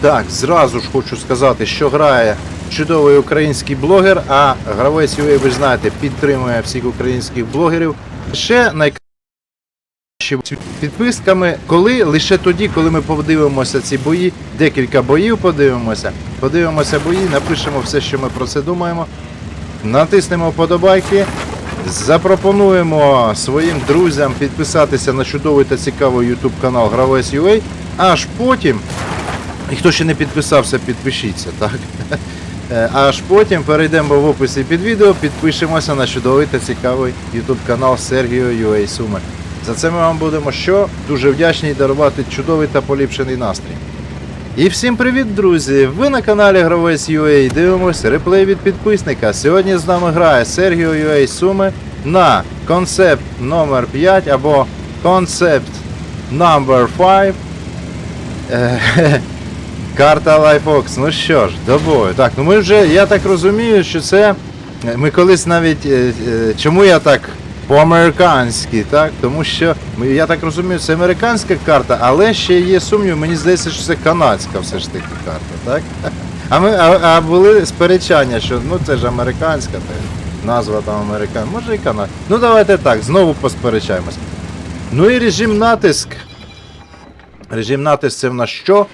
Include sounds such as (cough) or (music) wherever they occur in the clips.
Так, зразу ж хочу сказати, що грає чудовий український блогер, а гравець UA, ви знаєте, підтримує всіх українських блогерів. Ще найкраще підписками, коли лише тоді, коли ми подивимося ці бої, декілька боїв подивимося, подивимося бої, напишемо все, що ми про це думаємо, натиснемо вподобайки, запропонуємо своїм друзям підписатися на чудовий та цікавий YouTube канал Гравець UA, аж потім. І хто ще не підписався, підпишіться, так? Е, Аж потім перейдемо в описі під відео, підпишемося на чудовий та цікавий YouTube канал Сергіо UA Суми. За це ми вам будемо що дуже вдячні і дарувати чудовий та поліпшений настрій. І всім привіт, друзі! Ви на каналі Гравець UA дивимось реплей від підписника. Сьогодні з нами грає Сергіо UA Суми на концепт номер 5 або концепт номер 5. Карта LifeOx, ну що ж, до бою. Так, ну ми вже, я так розумію, що це. Ми колись навіть. е, е, Чому я так по-американськи, так? Тому що я так розумію, це американська карта, але ще є сумнів, мені здається, що це канадська все ж таки карта, так? А ми а, а були сперечання, що ну це ж американська, теж назва там американська, може і канадська. Ну давайте так, знову посперечаємось. Ну і режим натиск. Режим натиск це в нас що?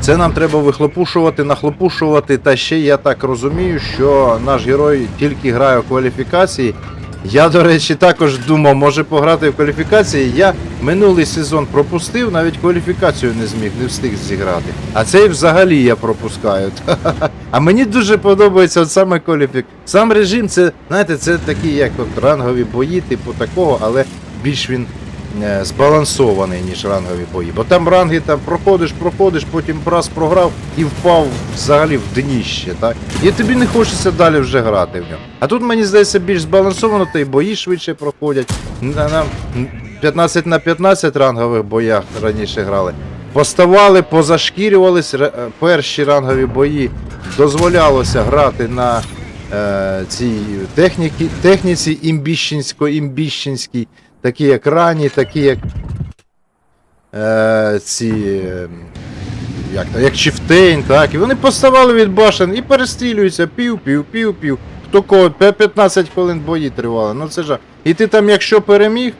Це нам треба вихлопушувати, нахлопушувати. Та ще я так розумію, що наш герой тільки грає у кваліфікації. Я, до речі, також думав, може пограти в кваліфікації. Я минулий сезон пропустив, навіть кваліфікацію не зміг, не встиг зіграти. А цей взагалі я пропускаю. (laughs) А мені дуже подобається от саме кваліфік. Сам режим, це, знаєте, це такі, як от рангові бої, типу такого, але більш він збалансований, ніж рангові бої. Бо там ранги там проходиш, проходиш, потім раз програв і впав взагалі в дніще. Так? І тобі не хочеться далі вже грати в ньому. А тут, мені здається, більш збалансовано, та й бої швидше проходять. На- на 15 на 15 рангових боях раніше грали. Поставали, позашкірювались. е, Перші рангові бої дозволялося грати на е, цій техніці, техніці імбіщенсько-імбіщенській, такі як рані, такі як е, ці. Як, як Чифтейн, так, і вони поставали від башен і перестрілюються пів, пів, пів, пів. Хто кого, 15 хвилин бої тривали. Ну це ж. І ти там, якщо переміг,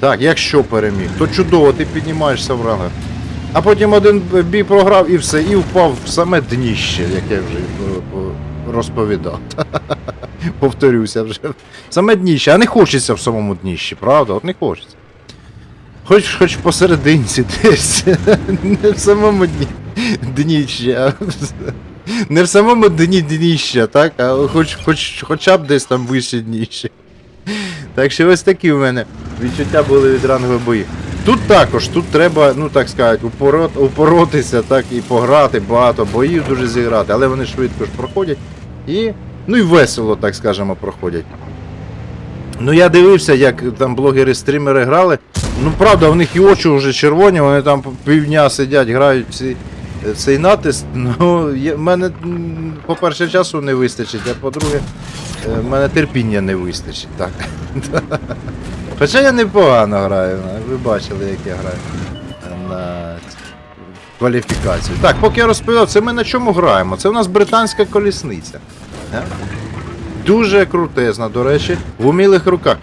так, якщо переміг, то чудово, ти піднімаєшся в рангах. А потім один бій програв і все, і впав в саме дніще, як я вже розповідав. (laughs) Повторюся вже. Саме дніще, а не хочеться в самому дніщі, правда? От не хочеться. Хоч, хоч посерединці десь. (laughs) Не в самому дні. Дніщі, а не в самому дні дніща, так? А хоч, хоч, хоча б десь там вище дніще. Так що ось такі в мене відчуття були від рангових боїв. Тут також, тут треба, ну так сказати, упорот, упоротися, так і пограти, багато боїв дуже зіграти, але вони швидко ж проходять і. Ну і весело, так скажемо, проходять. Ну я дивився, як там блогери-стрімери грали. Ну правда, у них і очі вже червоні, вони там півдня сидять, грають ці, цей натиск. (laughs) Ну, в мене, по-перше, часу не вистачить, а по-друге, в мене терпіння не вистачить. Так. (laughs) Хоча я непогано граю, ви бачили, як я граю на кваліфікацію. Так, поки я розповідав, це ми на чому граємо? Це у нас британська колісниця. Е? Дуже крутезна, до речі, в умілих руках.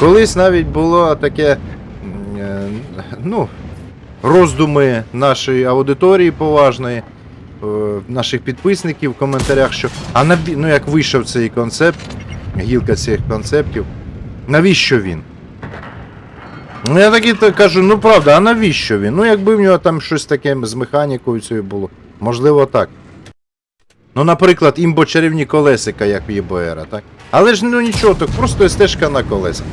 Колись навіть було таке, е, ну, роздуми нашої аудиторії поважної, е, наших підписників в коментарях, що а набі... ну як вийшов цей концепт, гілка цих концептів, навіщо він? Ну я таки то кажу, ну правда, а навіщо він? Ну якби в нього там щось таке з механікою цією було. Можливо так. Ну, наприклад, імбо-чарівні колесика, як в ЄБР, так? Але ж ну нічого, так просто стежка на колесах.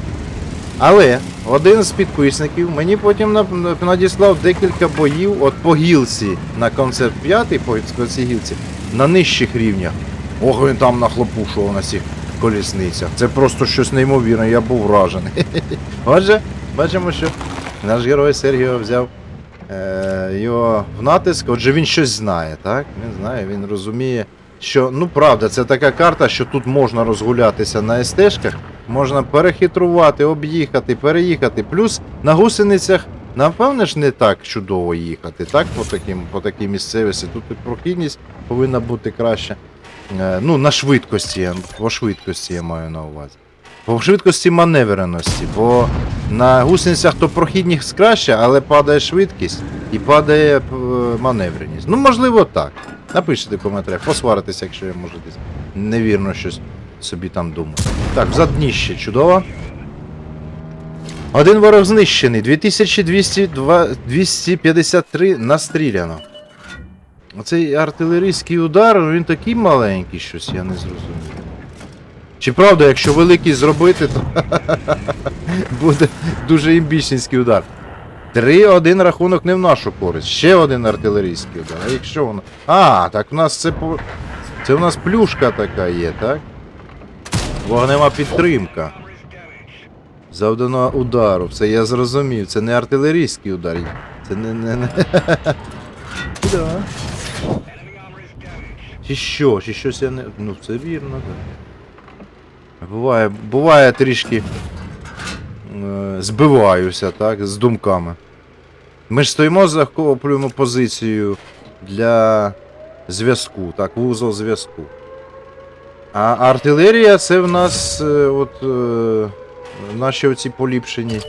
Але один з підписників мені потім на- на- надіслав декілька боїв от по гілці на концерт 5 по цій гілці на нижчих рівнях. Ох, він там нахлопушував на цих колісницях. Це просто щось неймовірне, я був вражений. (laughs) Отже, бачимо, що наш герой Сергіо взяв е, його в натиск. Отже, він щось знає, так? Він знає, він розуміє, що ну правда, це така карта, що тут можна розгулятися на СТ-шках, можна перехитрувати, об'їхати, переїхати. Плюс на гусеницях Напевне ж не так чудово їхати, так? По, таким, по такій місцевості. Тут і прохідність повинна бути краща. Е, ну, на швидкості, по швидкості я маю на увазі. По швидкості маневреності, бо на гусеницях то прохідність краще, але падає швидкість і падає е, маневреність. Ну, можливо, так. Напишіть в коментарях, посваритися, якщо я може десь невірно щось собі там думаю. Так, взад дніще, чудово. Один ворог знищений, 2253 настріляно. Оцей артилерійський удар, він такий маленький щось, я не зрозумів. Чи правда, якщо великий зробити, то (laughs) буде дуже імбічницький удар. 3-1 рахунок не в нашу користь. Ще один артилерійський удар. А якщо воно. А, так в нас це. Це в нас плюшка така є, так? Вогнева підтримка. Завдано удару. Це я зрозумів. Це не артилерійський удар. Це не. не, не. (laughs) да. Чи що? Чи щось я не. Ну це вірно, так. Буває, буває трішки е, збиваюся, так, з думками. Ми ж стоїмо, захоплюємо позицію для зв'язку, так, вузол зв'язку. А артилерія це в нас е, от, е, наші оці поліпшені.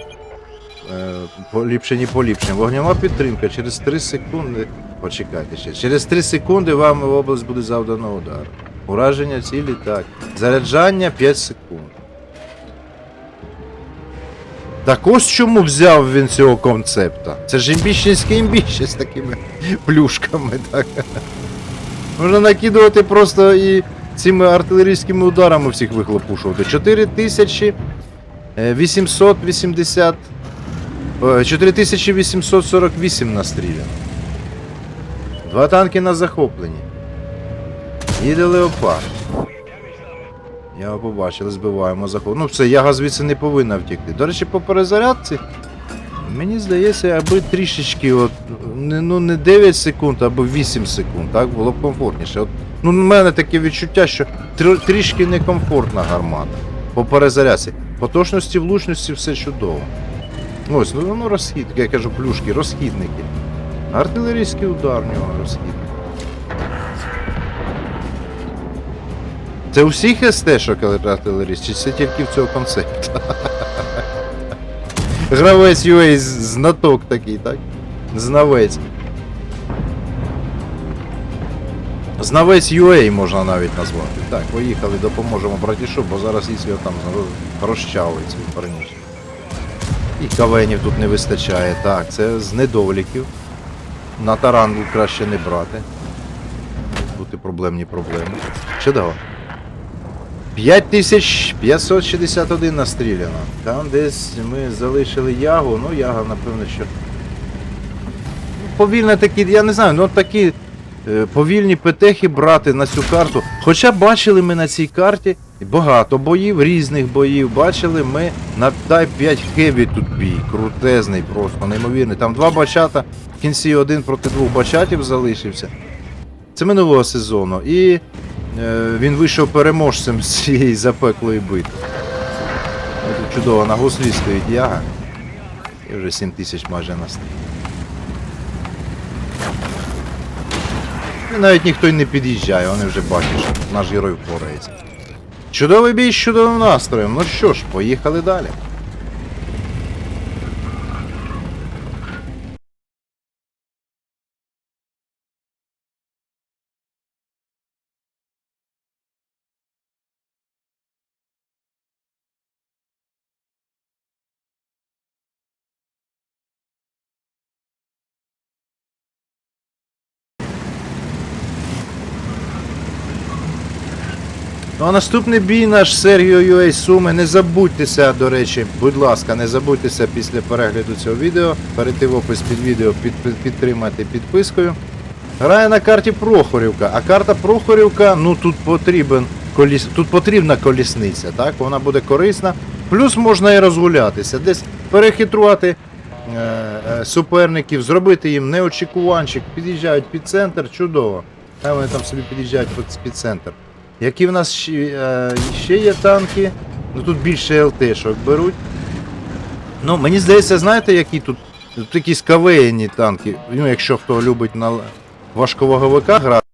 Е, поліпшені поліпшені. Вогнява підтримка через 3 секунди. Почекайте ще. Через 3 секунди вам в область буде завдано удар. Ураження цілі так. Заряджання 5 секунд. Так ось чому взяв він цього концепта. Це ж імбіщенське імбіще з такими плюшками, так. Можна накидувати просто і цими артилерійськими ударами всіх вихлопушувати. е, 4880. е, 4848 настріляно. Два танки на захопленні. Їде леопард. Я побачили, збиваємо захоп. Ну все, яга звідси не повинна втекти. До речі, по перезарядці. Мені здається, аби трішечки, от, ну не 9 секунд, або 8 секунд, так, було б комфортніше. От, ну, у мене таке відчуття, що тр- трішки некомфортна гармата. По перезарядці. По точності, влучності все чудово. Ось, ну воно розхід, я кажу, плюшки, розхідники. Артилерійський удар в нього розхідник. Це у всіх СТ-шок артилеріст, чи це тільки в цього концепта? Гравець UA знаток такий, так? Знавець. Знавець UA можна навіть назвати. Так, поїхали, допоможемо братішу, бо зараз його там роз- розчавиться верніше. І кавенів тут не вистачає. Так, це з недоліків. На тарангу краще не брати. Бути проблемні проблеми. Чудово. 5561 настріляно. Там десь ми залишили ягу, ну яга, напевно, що. Повільно такі, я не знаю, ну такі е, повільні петехи брати на цю карту. Хоча бачили ми на цій карті багато боїв, різних боїв. Бачили ми на Type 5 Heavy тут бій. Крутезний, просто неймовірний. Там два бачата, в кінці один проти двох бачатів залишився. Це минулого сезону. І він вийшов переможцем з цієї запеклої битви. Тут чудово на гуслі стоїть яга. І вже 7 тисяч майже на стрій. І навіть ніхто й не під'їжджає, вони вже бачать, що наш герой впорається. Чудовий бій з чудовим настроєм. Ну що ж, поїхали далі. Ну а наступний бій наш Сергіо UA Суми. Не забудьтеся, до речі, будь ласка, не забудьтеся після перегляду цього відео, перейти в опис під відео, під, під- підтримати підпискою. Грає на карті Прохорівка, а карта Прохорівка, ну тут потрібен коліс... тут потрібна колісниця, так? Вона буде корисна. Плюс можна і розгулятися, десь перехитрувати е, е, суперників, зробити їм неочікуванчик, під'їжджають під центр, чудово. Хай вони там собі під'їжджають під, під центр. Які в нас ще, е, ще є танки? Ну тут більше ЛТшок беруть. Ну, мені здається, знаєте, який тут Тут якісь кавеяні танки. Ну, якщо хто любить на важковаговика грати,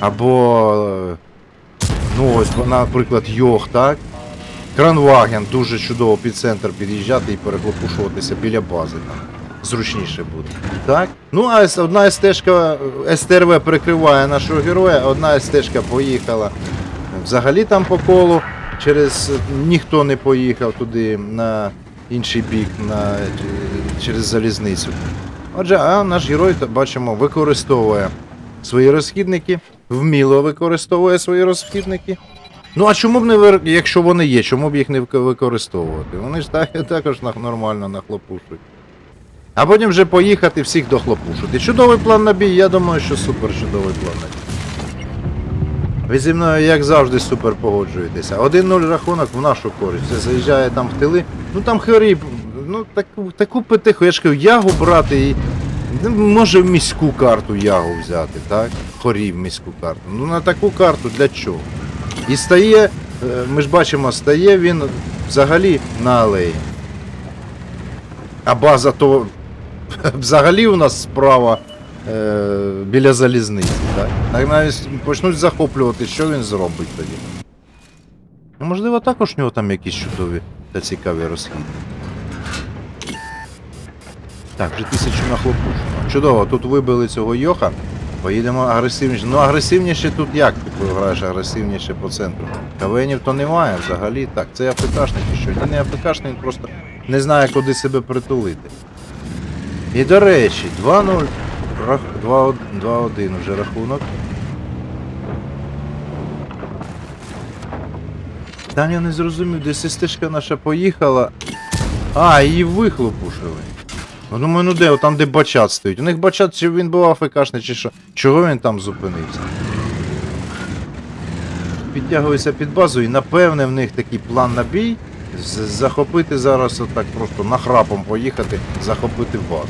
або, е, ну ось, наприклад, Йох, так? Кранваген дуже чудово під центр під'їжджати і перехлопушуватися біля бази там. Зручніше буде. Так? Ну, а одна стежка СТРВ прикриває нашого героя, одна стежка поїхала взагалі там по колу. Через ніхто не поїхав туди на інший бік, на, через залізницю. Отже, а наш герой, бачимо, використовує свої розхідники, вміло використовує свої розхідники. Ну а чому б не якщо вони є, чому б їх не використовувати? Вони ж так, також нормально нахлопушують. А потім вже поїхати всіх дохлопушити. Чудовий план на бій, я думаю, що супер чудовий план на бій. Ви зі мною, як завжди, супер погоджуєтеся. 1-0 рахунок в нашу користь. Це заїжджає там в тили. Ну там хирі, ну таку, таку петиху, я ж кажу, ягу брати і. ну, Може в міську карту ягу взяти, так? Хорів міську карту. Ну на таку карту для чого? І стає, е, ми ж бачимо, стає він взагалі на алеї. А база то (laughs) взагалі у нас справа е, біля залізниці. Так? навіть почнуть захоплювати, що він зробить тоді. Ну, можливо, також у нього там якісь чудові та цікаві розхід. Так, вже тисячу нахлопушено. Чудово, тут вибили цього йоха. Поїдемо агресивніше. Ну агресивніше тут як ти граєш агресивніше по центру? Кавенів то немає взагалі. Так, це АФКшник чи що? Він не АФКшник, він просто не знає, куди себе притулити. І до речі, 2-0. Рах... 2-1 2-1 вже рахунок. Там я не зрозумів, де стежка наша поїхала. А, її вихлопушили. Ну думаю, ну де, там де бачат стоїть. У них бачат, чи він був АФКшний, чи що. Чого він там зупинився? Підтягуюся під базу і напевне в них такий план на бій. Захопити зараз отак просто нахрапом поїхати, захопити базу.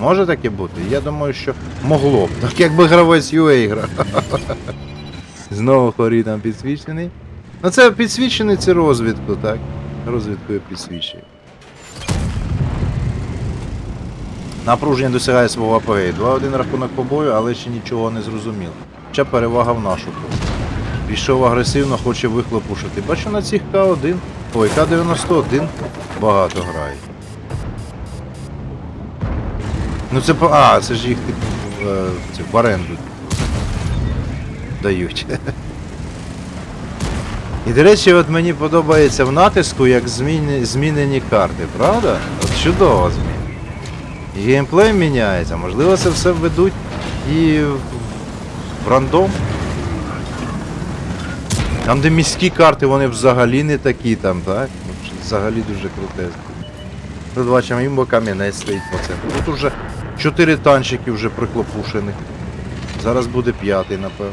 Може таке бути? Я думаю, що могло б. Так якби гравець UA грав. (laughs) Знову хорі там підсвічений. Ну це підсвічений це розвідку, так? Розвідкою підсвічує. Напруження досягає свого апогею. 2-1 рахунок по бою, але ще нічого не зрозуміло. Хоча перевага в нашу користь. Пішов агресивно, хоче вихлопушити. Бачу на цих К1. Ой, К91 багато грає. Ну це по. А, це ж їх типу е, це, в оренду дають. І до речі, от мені подобається в натиску, як зміни, змінені карти, правда? От чудово змінені. І геймплей міняється, можливо, це все введуть і в рандом. Там, де міські карти, вони взагалі не такі там, так? Взагалі дуже крутезні. Тут бачимо, імбо камінець стоїть по центру. Тут уже 4 танчики вже приклопушених. Зараз буде п'ятий, напевно.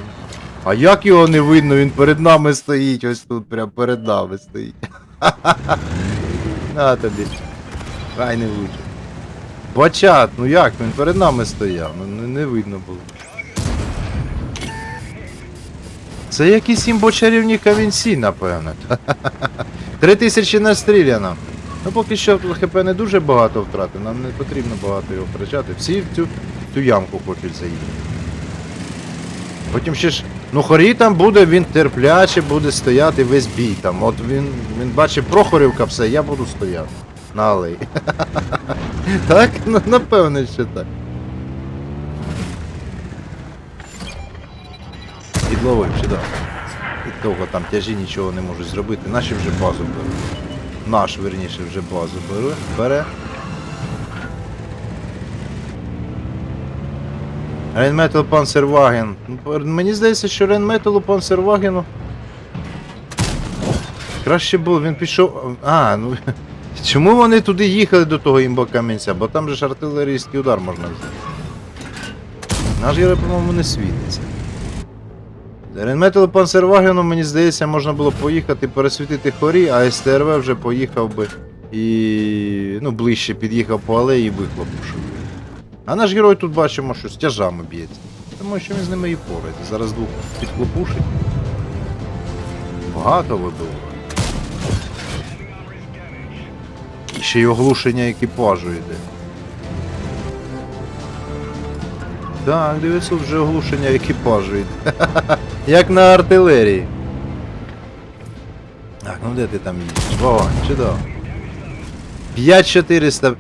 А як його не видно, він перед нами стоїть, ось тут, прям перед нами стоїть. (laughs) На тобі. Хай не влучить. Бачат, ну як, він перед нами стояв, ну не видно було. Це якісь імбочарівні камінці, напевно. (laughs) Три тисячі настріляно. Ну поки що ХП не дуже багато втрати, нам не потрібно багато його втрачати. Всі в цю, цю ямку хочуть заїхати. Потім ще ж. Ну хорі там буде, він терпляче буде стояти весь бій там. От він, він бачить Прохорівка все, я буду стояти на алеї. (laughs) Так? Ну, напевно, що так. Підловив чи да. І довго там тяжі нічого не можуть зробити. Наші вже базу беруть. Наш, верніше, вже базу бере. бере. Рейнметал Панцерваген. Ну, Мені здається, що Рейнметалу Панцервагену краще було, він пішов. А, ну. (laughs) Чому вони туди їхали до того імба камінця? Бо там же ж артилерійський удар можна взяти. Наш герой, по-моєму, не світиться. Рейнметалу Панцервагену, мені здається, можна було поїхати пересвітити хорі, а СТРВ вже поїхав би і. ну, ближче під'їхав по алеї і вихлопушив. А наш герой тут бачимо, що з тяжами б'ється. Тому що він з ними і порається. Зараз двох підхлопушить. Багато вибив. ще й оглушення екіпажу йде. Так, 900 вже оглушення екіпажу йде. (laughs) Як на артилерії. Так, ну де ти там їдеш? О, чудово. 5400,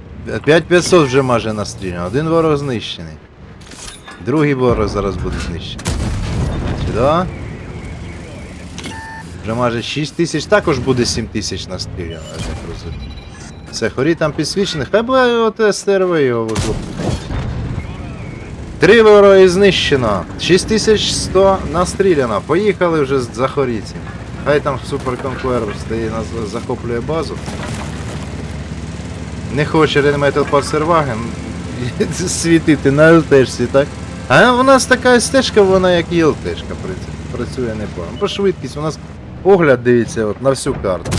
5500 вже майже настріляно. Один ворог знищений. Другий ворог зараз буде знищений. Чудово. Вже майже 6 тисяч, також буде 7 тисяч настріляно, я так розумію. Все, хорі там підсвічений, хай буде от СТРВ його вихлопить. Три вороги знищено. 6100 настріляно. Поїхали вже з- за хоріці. Хай там суперконкурер стає захоплює базу. Не хоче Ренметал Пассерваген (laughs) світити на ЛТшці, так? А у нас така стежка, вона як і ЛТшка працює, непогано. По швидкість у нас огляд дивиться от на всю карту.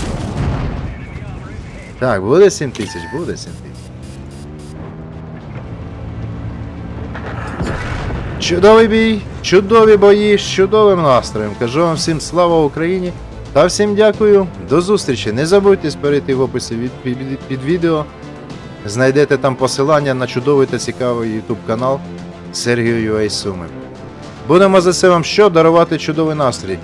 Так, буде 7 тисяч, буде 7 Чудовий бій, чудові бої з чудовим настроєм. Кажу вам всім слава Україні та всім дякую. До зустрічі. Не забудьте перейти в описі від, під, під відео. Знайдете там посилання на чудовий та цікавий YouTube канал Сергію UA Суми. Будемо за це вам що дарувати чудовий настрій.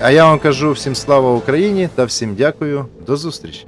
А я вам кажу всім слава Україні та всім дякую. До зустрічі.